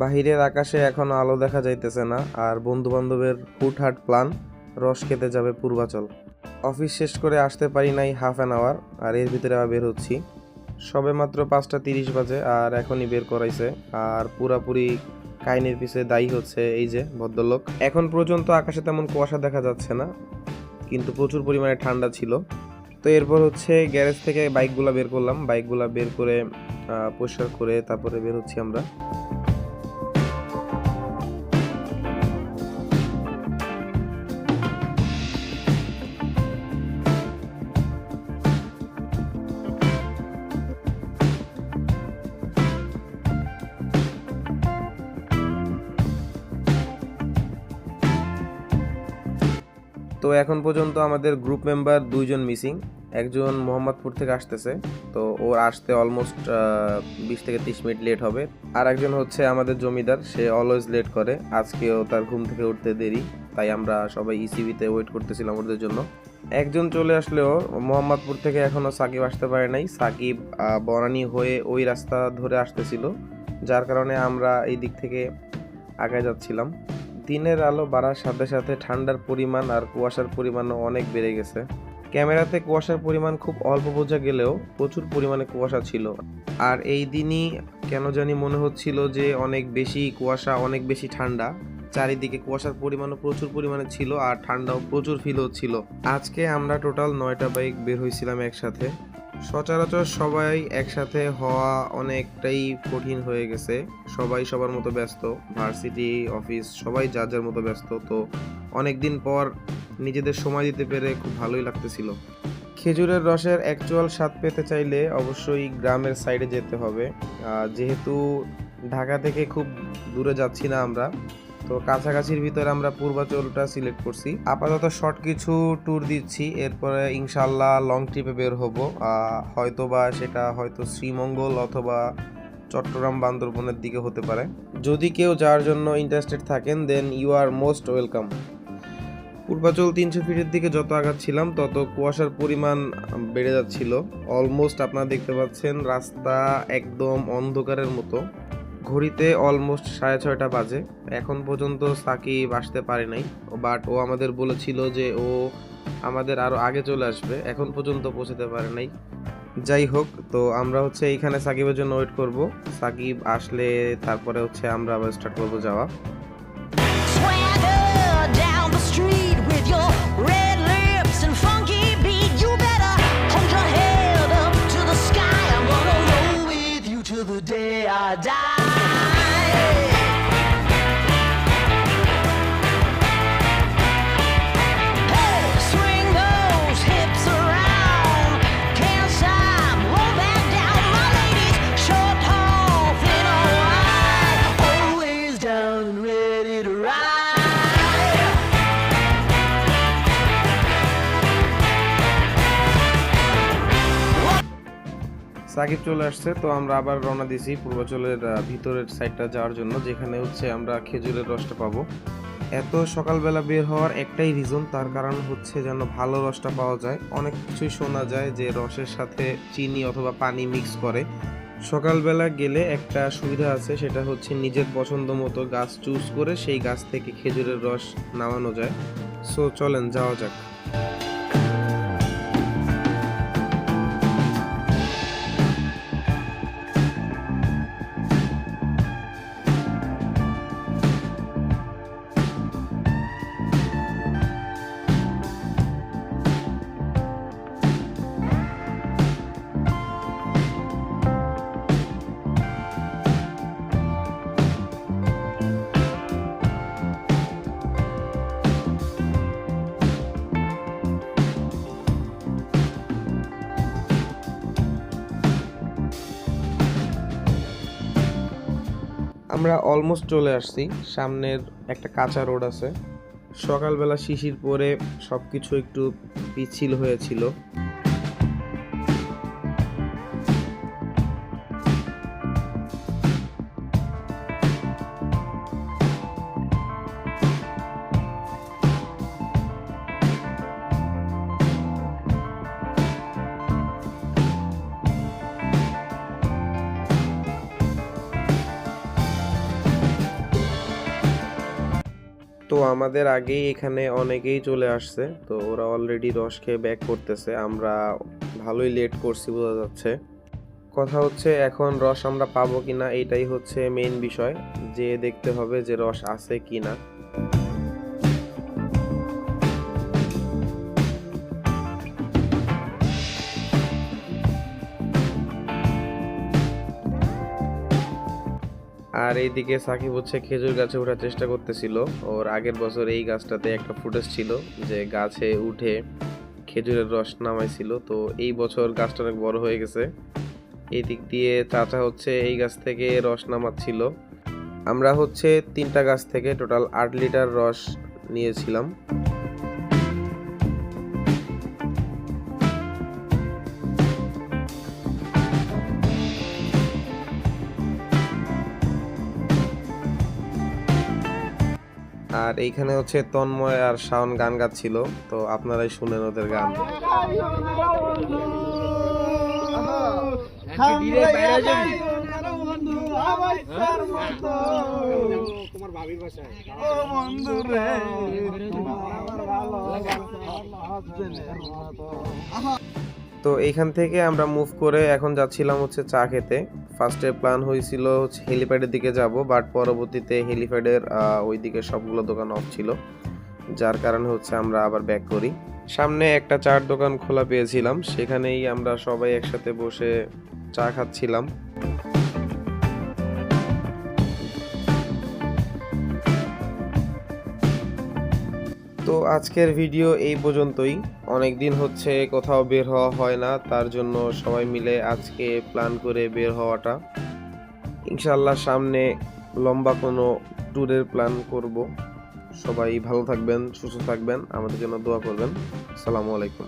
বাহিরের আকাশে এখনও আলো দেখা যাইতেছে না, আর বন্ধু বান্ধবের হুটহাট প্ল্যান, রস খেতে যাবে পূর্বাচল। অফিস শেষ করে আসতে পারি নাই হাফ অ্যান আওয়ার আর এর ভিতরে আবার বের হচ্ছি। সবে মাত্র পাঁচটা তিরিশ বাজে, আর এখনই বের করাইছে, আর পুরাপুরি কাহিনীর পিছে দায়ী হচ্ছে এই যে ভদ্রলোক। এখন পর্যন্ত আকাশে তেমন কুয়াশা দেখা যাচ্ছে না, কিন্তু প্রচুর পরিমাণে ঠান্ডা ছিল। তো এরপর হচ্ছে গ্যারেজ থেকে বাইকগুলা বের করলাম, বাইকগুলা বের করে পরিষ্কার করে তারপরে বের হচ্ছি আমরা। তো এখন পর্যন্ত আমাদের গ্রুপ মেম্বার দুইজন মিসিং একজন মোহাম্মদপুর থেকে আসতেছে, তো ওর আসতে অলমোস্ট বিশ থেকে তিরিশ মিনিট লেট হবে। আর একজন হচ্ছে আমাদের জমিদার, সে অলওয়েজ লেট করে, আজকেও তার ঘুম থেকে উঠতে দেরি, তাই আমরা সবাই ইসিবিতে ওয়েট করতেছিলাম ওদের জন্য। একজন চলে আসলেও মোহাম্মদপুর থেকে এখনও সাকিব আসতে পারে নাই, সাকিব বনানী হয়ে ওই রাস্তা ধরে আসতেছিল, যার কারণে আমরা এই দিক থেকে আগায় যাচ্ছিলাম। দিনের আলো বাড়ার সাথে সাথে ঠান্ডার পরিমাণ আর কুয়াশার পরিমাণও অনেক বেড়ে গেছে। ক্যামেরাতে কুয়াশার পরিমাণ খুব অল্প বোঝা গেলেও প্রচুর পরিমাণে কুয়াশা ছিল। আর এই দিনই কেন জানি মনে হচ্ছিল যে অনেক বেশি কুয়াশা, অনেক বেশি ঠান্ডা। চারিদিকে কুয়াশার পরিমাণও প্রচুর পরিমাণে ছিল আর ঠান্ডাও প্রচুর ফিল হচ্ছিল। আজকে আমরা টোটাল নয়টা বাইক বের হয়েছিলাম একসাথে। সচরাচর সবাই একসাথে হওয়া অনেকটাই কঠিন হয়ে গেছে। সবাই সবার মতো ব্যস্ত, ভার্সিটি, অফিস, সবাই যার যার মতো ব্যস্ত। তো অনেক দিন পর নিজেদের সময় দিতে পেরে খুব ভালোই লাগতেছিল। খেজুরের রসের অ্যাকচুয়াল স্বাদ পেতে চাইলে অবশ্যই গ্রামের সাইডে যেতে হবে। যেহেতু ঢাকা থেকে খুব দূরে যাচ্ছি না আমরা তো কাছাকাছির ভিতরে আমরা পূর্বাচলটা সিলেক্ট করছি। আপাতত শর্ট কিছু ট্যুর দিচ্ছি, এরপরে ইনশাল্লাহ লং ট্রিপে বের হব। হয়তো বা সেটা হয়তো শ্রীমঙ্গল অথবা চট্টগ্রাম বান্দরবনের দিকে হতে পারে। যদি কেউ যাওয়ার জন্য ইন্টারেস্টেড থাকেন then you are most welcome Purbachal তিনশো ফিটের দিকে যত আগাচ্ছিলাম, তত কুয়াশার পরিমাণ বেড়ে যাচ্ছিল। অলমোস্ট আপনারা দেখতে পাচ্ছেন, রাস্তা একদম অন্ধকারের মতো। ঘড়িতে অলমোস্ট সাড়ে ছয়টা বাজে। এখন পর্যন্ত সাকিব আসতে পারে নাই বাট ও আমাদের বলেছিল যে ও আমাদের আরও আগে চলে আসবে, এখন পর্যন্ত পৌঁছাতে পারে নাই। যাই হোক, তো আমরা হচ্ছে এইখানে সাকিবের জন্য ওয়েট করব। সাকিব আসলে তারপরে হচ্ছে আমরা আবার স্টার্ট করব যাওয়া। সাকিব চলে আসছে, তো আমরা আবার রওনা দিছি পূর্বাচলের ভিতরের সাইডটা যাওয়ার জন্য, যেখানে হচ্ছে আমরা খেজুরের রসটা পাবো। এত সকালবেলা বের হওয়ার একটাই রিজন তার কারণ হচ্ছে যেন ভালো রসটা পাওয়া যায়। অনেক কিছুই শোনা যায় যে রসের সাথে চিনি অথবা পানি মিক্স করে। সকালবেলা গেলে একটা সুবিধা আছে, সেটা হচ্ছে নিজের পছন্দ মতো গাছ চুজ করে সেই গাছ থেকে খেজুরের রস নামানো যায়। সো চলেন, যাওয়া যাক। আমরা অলমোস্ট চলে আসছি। সামনের একটা কাঁচা রোড আছে। সকালবেলা শিশির পরে সব কিছু একটু পিছিল হয়েছিল। তো আমাদের আগেই এখানে অনেকেই চলে আসছে। তো ওরা অলরেডি রস খেয়ে ব্যাক করতেছে। আমরা ভালোই লেট করছি, বোঝা যাচ্ছে। কথা হচ্ছে, এখন রস আমরা পাবো কিনা, এটাই হচ্ছে মেইন বিষয়। যে দেখতে হবে যে রস আছে কিনা। আর এইদিকে সাকিব হচ্ছে খেজুর গাছে ওঠার চেষ্টা করতেছিল। ওর আগের বছর এই গাছটাতে একটা ফুটেজ ছিল যে গাছে উঠে খেজুরের রস নামাইছিল। তো এই বছর গাছটা অনেক বড় হয়ে গেছে। এই দিক দিয়ে চাচা হচ্ছে এই গাছ থেকে রস নামাচ্ছিল। আমরা হচ্ছে তিনটা গাছ থেকে টোটাল আট লিটার রস নিয়েছিলাম। আর এইখানে হচ্ছে তন্ময় আর শাওন গান গাচ্ছিল তো আপনারাই শুনেন ওদের গান। তো এইখান থেকে আমরা মুভ করে এখন যাচ্ছিলাম হচ্ছে চা খেতে। ফার্স্টে প্ল্যান হয়েছিল হচ্ছে হেলিপ্যাডের দিকে যাব বাট পরবর্তীতে হেলিপ্যাডের ওই দিকে সবগুলো দোকান অফ ছিল, যার কারণে হচ্ছে আমরা আবার ব্যাক করি। সামনে একটা চার দোকান খোলা পেয়েছিলাম, সেখানেই আমরা সবাই একসাথে বসে চা খাচ্ছিলাম। তো আজকের ভিডিও এই পর্যন্তই। অনেক দিন হচ্ছে কোথাও বের হওয়া হয় না, তার জন্য সবাই মিলে আজকে প্ল্যান করে বের হওয়াটা। ইনশাল্লাহ সামনে লম্বা কোনো ট্যুরের প্ল্যান করব। সবাই ভালো থাকবেন, সুস্থ থাকবেন, আমাদের জন্য দোয়া করবেন। আসসালামু আলাইকুম।